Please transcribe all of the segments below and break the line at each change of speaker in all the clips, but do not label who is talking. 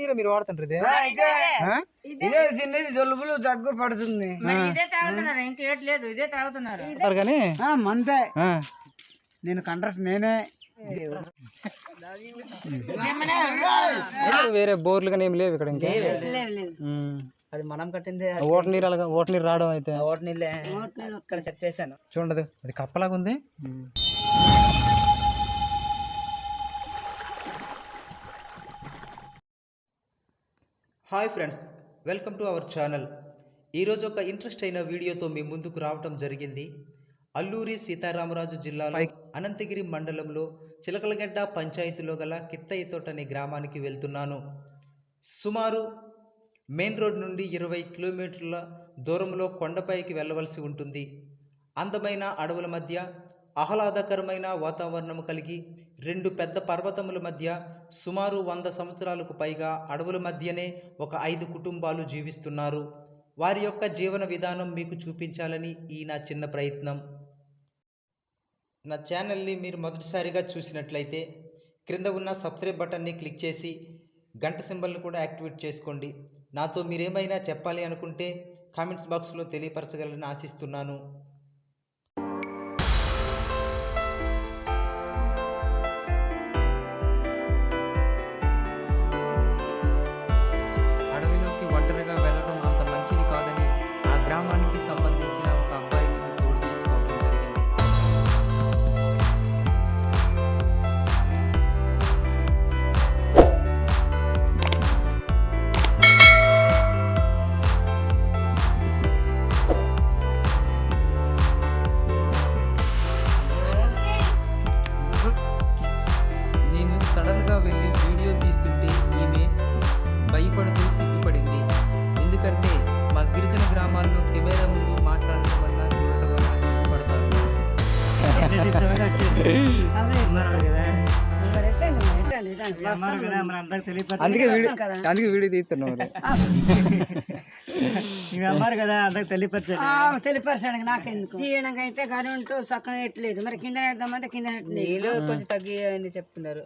మీరే మీరు వాడుతుంటారు ఇది? ఆ?
ఇదే. తినేది జలుబులు దగ్గు పడుతుంది.
మరి ఇదే తాగుతున్నారు ఇంకేట్లేదు ఇదే తాగుతున్నారు.
కానీ?
మందే. నేను కండ్రస్ నేనే.
వేరే బోర్లు కానీ ఏం లేవు ఇక్కడ ఇంకా.
అది మనం కట్టింది
ఓట నీరు అలాగా ఓట నీరు రావడం అయితే.
ఓట నీళ్ళే. ఇక్కడ చెక్ చేశాను.
చూడదు అది కప్పలాగా ఉంది.
Hi friends welcome to our channel. ఈరోజు ఒక ఇంట్రెస్ట్ అయిన వీడియోతో మీ ముందుకు రావటం జరిగింది. అల్లూరి సీతారామరాజు జిల్లాలో అనంతగిరి మండలంలో చిలకలగడ్డ పంచాయతీలో గల కిత్తయ్యతోట అనే గ్రామానికి వెళ్తున్నాను. సుమారు మెయిన్ రోడ్ నుండి ఇరవై కిలోమీటర్ల దూరంలో కొండపైకి వెళ్ళవలసి ఉంటుంది. అందమైన అడవుల మధ్య ఆహ్లాదకరమైన వాతావరణం కలిగి రెండు పెద్ద పర్వతముల మధ్య సుమారు వంద సంవత్సరాలకు పైగా అడవుల మధ్యనే ఒక ఐదు కుటుంబాలు జీవిస్తున్నారు. వారి యొక్క జీవన విధానం మీకు చూపించాలని ఈ నా చిన్న ప్రయత్నం. నా ఛానల్ని మీరు మొదటిసారిగా చూసినట్లయితే క్రింద ఉన్న సబ్స్క్రైబ్ బటన్ని క్లిక్ చేసి గంట సింబల్ని కూడా యాక్టివేట్ చేసుకోండి. నాతో మీరేమైనా చెప్పాలి అనుకుంటే కామెంట్స్ బాక్స్లో తెలియపరచగలని ఆశిస్తున్నాను. ఎందుకంటే మా గిరిజన గ్రామాల్లో కెమెరా ముందు మాట్లాడటం వల్ల చూడటం వల్ల సిగ్గుపడతారు
అందుకే వీడియో అందుకే వీడియో తీస్తున్నాం మరి.
ఇవి అమ్మారు కదా అందరికి తెలియపరచాలి
తెలియపరచడానికి నాకెందుకు? తీయడానికి అయితే కరెంటు చక్కగా ఎట్లేదు మరి కింద పెడదామంటే కింద నీళ్ళు కొంచెం తగ్గి అని చెప్తున్నారు.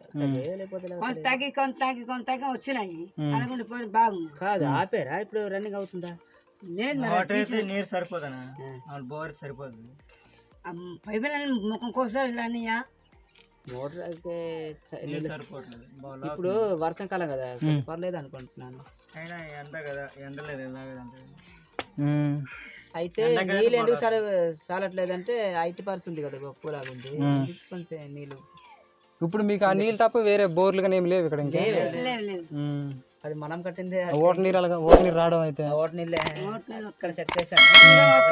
కొంత తగ్గి కొంత తగ్గి కొంత తగ్గి వచ్చినాయి. అనుకుంటే పోయి బాగుంది. కాదు ఆపేరా. ఇప్పుడు రన్నింగ్ అవుతుందా? లేదు
నీరు సరిపోదనా? బోర్ సరిపోదు.
పైపు ముఖం కోసం ఇలా మోటార్ అయితే ఇప్పుడు వర్షాకాలం కదా పర్లేదు అనుకుంటున్నాను.
అయినా ఎండ కదా ఎండలేదు ఎలాగదంటే
ఉమ్.
అయితే నీళ్ళు ఎందుకు సరే చాలట్లేదంటే ఐటీ పరిస్థితి ఉంది కదా గొప్పలాగా ఉంది. కొంచెం నీళ్ళు.
ఇప్పుడు మీకు ఆ నీళ్ళు తప్ప వేరే బోర్లు కానీ ఏం లేవు ఇక్కడ ఇంకా.
అది మనం కట్టింది
ఓట నీరు అలాగా ఓట నీరు రావడం అయితే.
ఓట నీళ్ళే. ఇక్కడ చెక్ చేశాను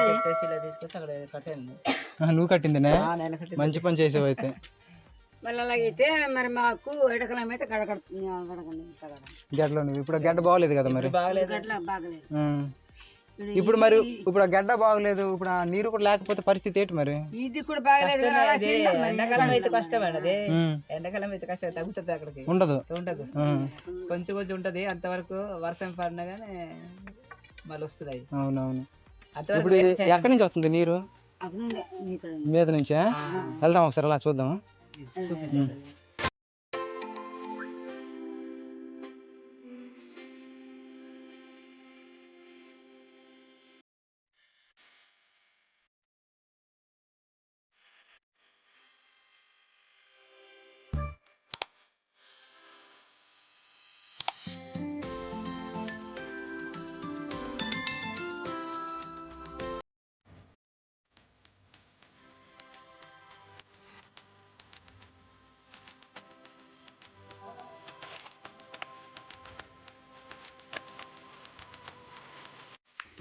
చెక్ చేసి ఇలా తీసుకొచ్చి అక్కడ కట్టాను
ఆ, నువ్వు కట్టిందినే?
కట్టింది.
మంచి పని చేసావు అయితే
మళ్ళీ అలాగైతే మరి మాకు ఎడకలం అయితే కడకడుతుంది
గడ్డలో నువ్వు. ఇప్పుడు గడ్డ బాగలేదు కదా మరి?
బాగలేదు. బాగలేదు.
ఇప్పుడు మరి ఇప్పుడు ఆ గడ్డ బాగలేదు ఇప్పుడు ఆ నీరు కూడా లేకపోతే పరిస్థితి ఏంటి మరి?
ఇది కూడా బాగలేదు ఎండాకాలం అయితే కష్టమే అది?
ఉమ్.
ఎండాకాలం అయితే కష్టం తగ్గుతుంది అక్కడికి.
ఉండదు.
ఉండదు.
ఉమ్.
కొంచెం కొంచెం ఉంటది అంతవరకు వర్షం పడినా కానీ మళ్ళీ వస్తుంది అది.
అవునవును.
అంతవరకు
ఇప్పుడు ఇది ఎక్కడి నుంచి వస్తుంది నీరు? మీద నుంచా? వెళ్దాం ఒకసారి అలా చూద్దాం Amen.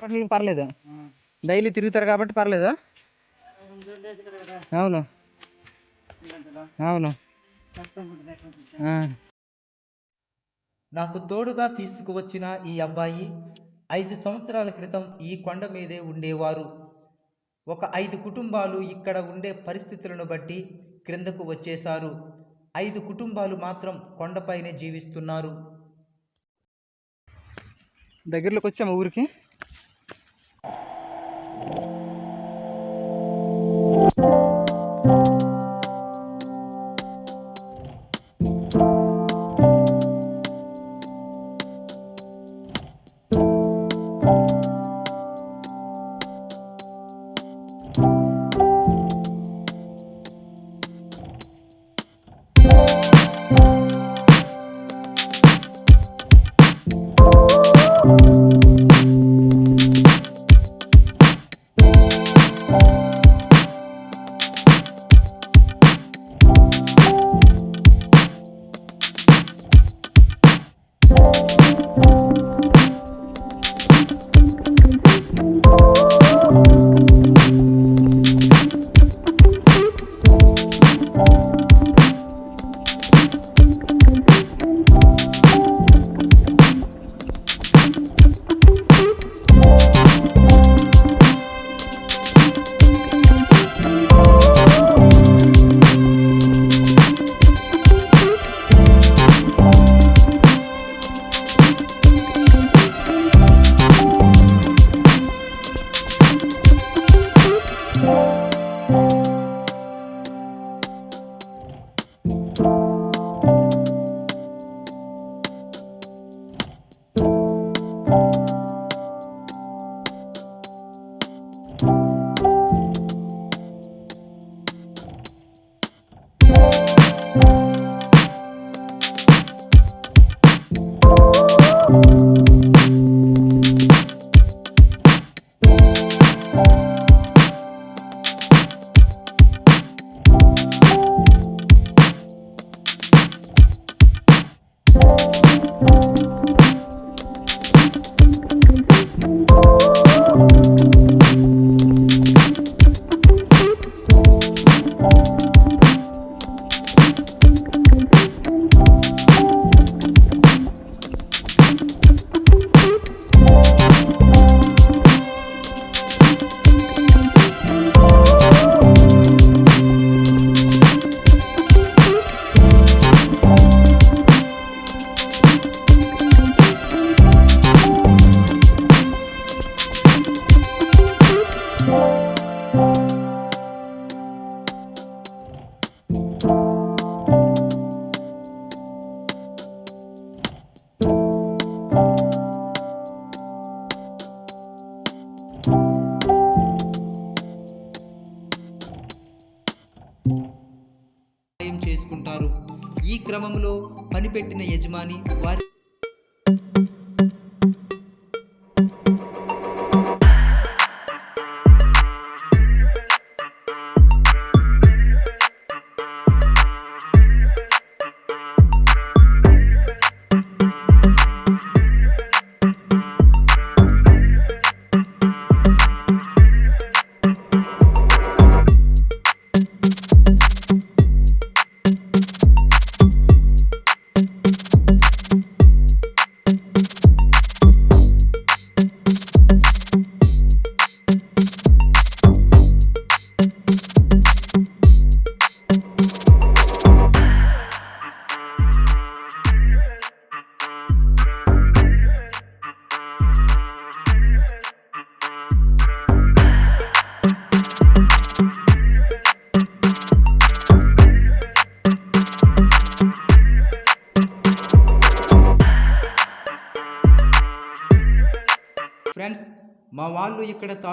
పర్లేదు, పర్లేదు డైలీ తిరుగుతారు కాబట్టి పర్లేదు? అవును. అవును.
నాకు తోడుగా తీసుకువచ్చిన ఈ అబ్బాయి ఐదు సంవత్సరాల క్రితం ఈ కొండ మీదే ఉండేవారు. ఒక ఐదు కుటుంబాలు ఇక్కడ ఉండే పరిస్థితులను బట్టి క్రిందకు వచ్చేశారు. ఐదు కుటుంబాలు మాత్రం కొండపైనే జీవిస్తున్నారు.
దగ్గరలోకి వచ్చాము ఊరికి? Thank you.
ఈ క్రమంలో పనిపెట్టిన యజమాని వారి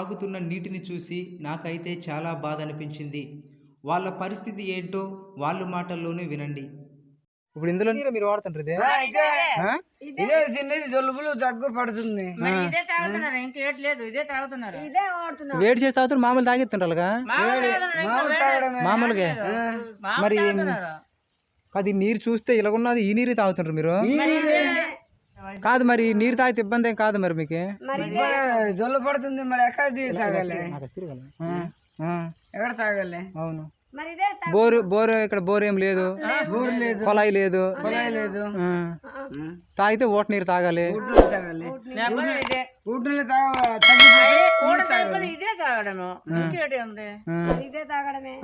తాగుతున్న నీటిని చూసి నాకైతే చాలా బాధ అనిపించింది వాళ్ళ పరిస్థితి ఏంటో వాళ్ళ మాటల్లోనే వినండి.
ఇప్పుడు ఇందులో నీరు మీరు వాడుతుంటారు ఇది?
తినేది జలుబులు దగ్గు పడుతుంది.
ఇదే తాగుతున్నారు ఇంకేట్లేదు ఇదే తాగుతున్నారు.
ఇదే వాడుతున్నా
వేడి చేసి తాగుతారు మామూలు
తాగడమే.
మామూలుగా? మరి. అది నీరు చూస్తే ఇలాగున్నది ఈ నీరు తాగుతుంటారు మీరు? కాదు మరి నీరు తాగితే ఇబ్బంది ఏం కాదు మరి మీకు?
మరి జొల్లు పడుతుంది మరి ఎక్కడ తాగాలి? ఎక్కడ తాగాలి?
అవును. బోరు బోరు ఇక్కడ బోర్ ఏం లేదు. కొలాయి లేదు.
పొలాయి లేదు.
ఆ. తాగితే ఓట నీరు తాగాలి.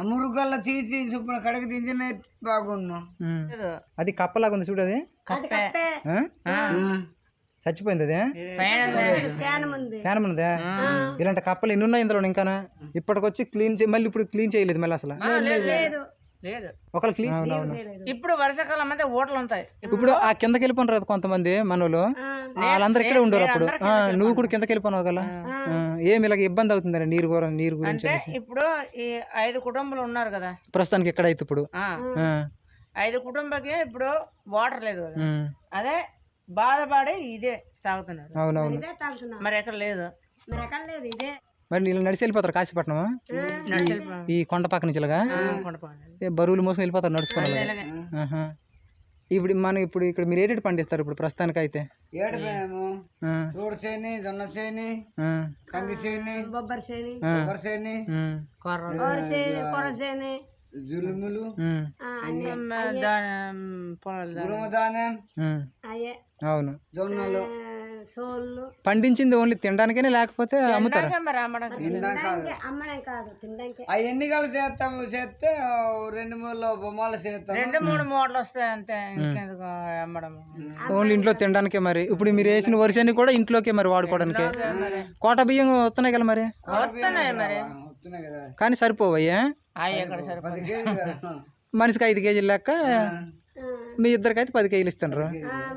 మురుగల్ల తీసి చొప్పున కడకి తింటేనే బాగున్నాం
అది కప్పలాగా ఉంది చూడు అది.
కప్పే.
ఆ?
ఆ.
చచ్చిపోయింది. అది ఫ్యాన్ ఇలాంటి కప్పలు ఎన్ని ఉన్నాయి ఇందులో ఇంకా ఇప్పటికొచ్చి క్లీన్ చే మళ్ళీ ఇప్పుడు క్లీన్ చేయలేదు మళ్ళీ అసలు.
లేదు లేదు. లేదు.
ఒకళ్ళు క్లీన్ అవునవును
ఇప్పుడు వర్షాకాలం అయితే ఓటలు ఉంటాయి.
ఇప్పుడు ఆ కిందకి వెళ్ళిపోయినారు కదా కొంతమంది మనోళ్ళు. వాళ్ళందరూ ఇక్కడే ఉండరు అప్పుడు. నువ్వు కూడా కిందకి వెళ్ళిపోయినావు కదా. ఆ, ఏమి ఇలాగ ఇబ్బంది అవుతుంది నీరు గుర నీరు గురించి
అంటే ఇప్పుడు ఈ ఐదు కుటుంబాలు ఉన్నారు కదా.
ప్రస్తుతానికి ఇక్కడ అయితే ఇప్పుడు
ఐదు కుటుంబకి ఇప్పుడు వాటర్ లేదు కదా. అదే బాధపడి ఇదే తాగుతున్నారు.
అవునవును.
మరి ఎక్కడ లేదు?
మరి నీళ్ళు నడిచి వెళ్ళిపోతారు కాశీపట్నం ఈ కొండ పక్క నుంచి ఇలాగా? బరువులు మోసం వెళ్ళిపోతారు నడుచుకోవాలి. ఇప్పుడు మనం ఇప్పుడు ఇక్కడ మీరు ఏటేటి పండిస్తారు ఇప్పుడు ప్రస్తుతానికి అయితే
చేయని జొన్న చేయని
ఆ,
కంది చేయని బొబ్బరి చేయని
ఆ,
కొబ్బరి చేయని
ఉమ్,
కొర్రలు.
జులుములు.
అవును.
జొన్నలు.
పండించింది ఓన్లీ తినడానికేనే లేకపోతే అమ్ముతారా?
తినడానికే అమ్మడం
ఆ ఎన్నికలు చేస్తాము చేస్తే రెండు మూడు బొమ్మలు చేస్తాము.
రెండు మూడు మూటలు వస్తాయి అంతే ఇంకెందుకు అమ్మడము
ఓన్లీ ఇంట్లో తినడానికే మరి. ఇప్పుడు మీరు వేసిన వరిసెని కూడా ఇంట్లోకే మరి వాడుకోవడానికి. కోట బియ్యం వస్తున్నాయి కదా మరి?
వస్తున్నాయి మరి.
వస్తున్నాయి కదా.
కానీ సరిపోవయ్యా? మనిషికి ఐదు కేజీలు లెక్క మీ ఇద్దరికి అయితే పది కేజీలు. ఇస్తుండ్రు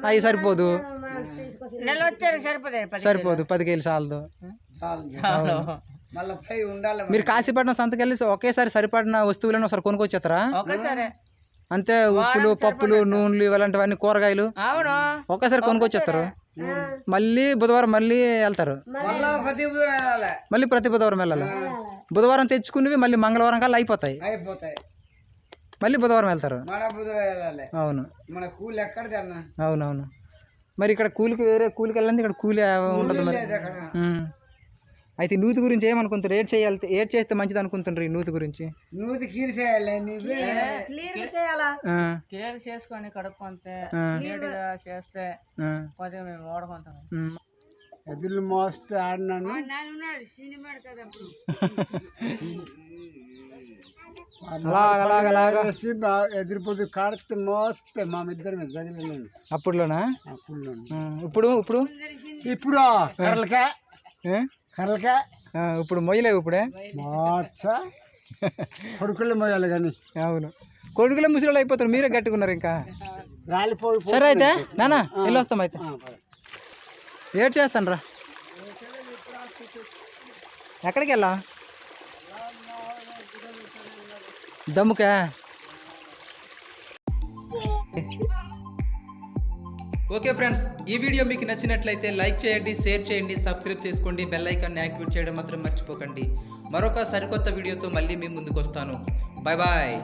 అవి సరిపోదు. సరిపోదు పది కేజీలు చాలదు.
చాలు.
చాలు.
మళ్ళీ పై ఉండాలి
మీరు కాశీపట్నం సంతకెళ్ళి ఒకేసారి సరిపడిన వస్తువులను ఒకసారి కొనుక్కొచ్చేస్తారా
ఒకేసారి.
అంతే ఉప్పులు పప్పులు నూనెలు ఇలాంటివన్నీ కూరగాయలు
అవును.
ఒకేసారి కొనుక్కొచ్చేస్తారు మళ్ళీ బుధవారం మళ్ళీ వెళ్తారు.
మళ్ళా ప్రతి బుధవారం వెళ్ళాలి.
మళ్ళీ ప్రతి బుధవారం తెచ్చుకున్నవి మళ్ళీ మంగళవారం కల్లా అయిపోతాయి. మళ్ళీ బుధవారం వెళ్తారు. అవును.
మన కూలి ఎక్కడ తిన్నా?
అవునవును. మరి ఇక్కడ కూలికి వేరే కూలికి వెళ్ళండి ఇక్కడ కూలి ఉండదు మరి. అయితే నూతి గురించి ఏమనుకుంటారు ఏడ్ చేయాలి ఏడ్ చేస్తే మంచిది అనుకుంటుండ్రు ఈ నూతి గురించి?
నూతి కీరు చేయాలి
క్లియర్ చేసుకొని కడుక్కుంటే చేస్తే కొద్దిగా మేము ఓడుకుంటాం.
ఎదురు మోస్తే ఆడినాను.
అలాగ అలాగ అలాగా.
ఎదురుపోతు కాడితే మోస్తే మా ఇద్దరు గదిలేను
అప్పుడులోనా?
అప్పుడు
ఆ, ఇప్పుడు ఇప్పుడు?
ఇప్పుడు కర్రలకే.
ఏ?
కర్రలకే
ఆ, ఇప్పుడు మొయ్యలేవు ఇప్పుడే?
కొడుకులు మోయాలి కానీ.
అవును. కొడుకుల ముసలి అయిపోతారు మీరే గట్టుకున్నారు ఇంకా.
రాలిపోయి
సరే అయితే నానా వెళ్ళి వస్తాం అయితే. ఏడ్ చేస్తాను రా ఎక్కడికి వెళ్ళా? దమ్ముకా?
ఓకే ఫ్రెండ్స్ ఈ వీడియో మీకు నచ్చినట్లయితే లైక్ చేయండి షేర్ చేయండి సబ్స్క్రైబ్ చేసుకోండి బెల్ ఐకాన్ని యాక్టివేట్ చేయడం మాత్రం మర్చిపోకండి. మరొక సరికొత్త వీడియోతో మళ్ళీ మీ ముందుకు వస్తాను బాయ్ బాయ్.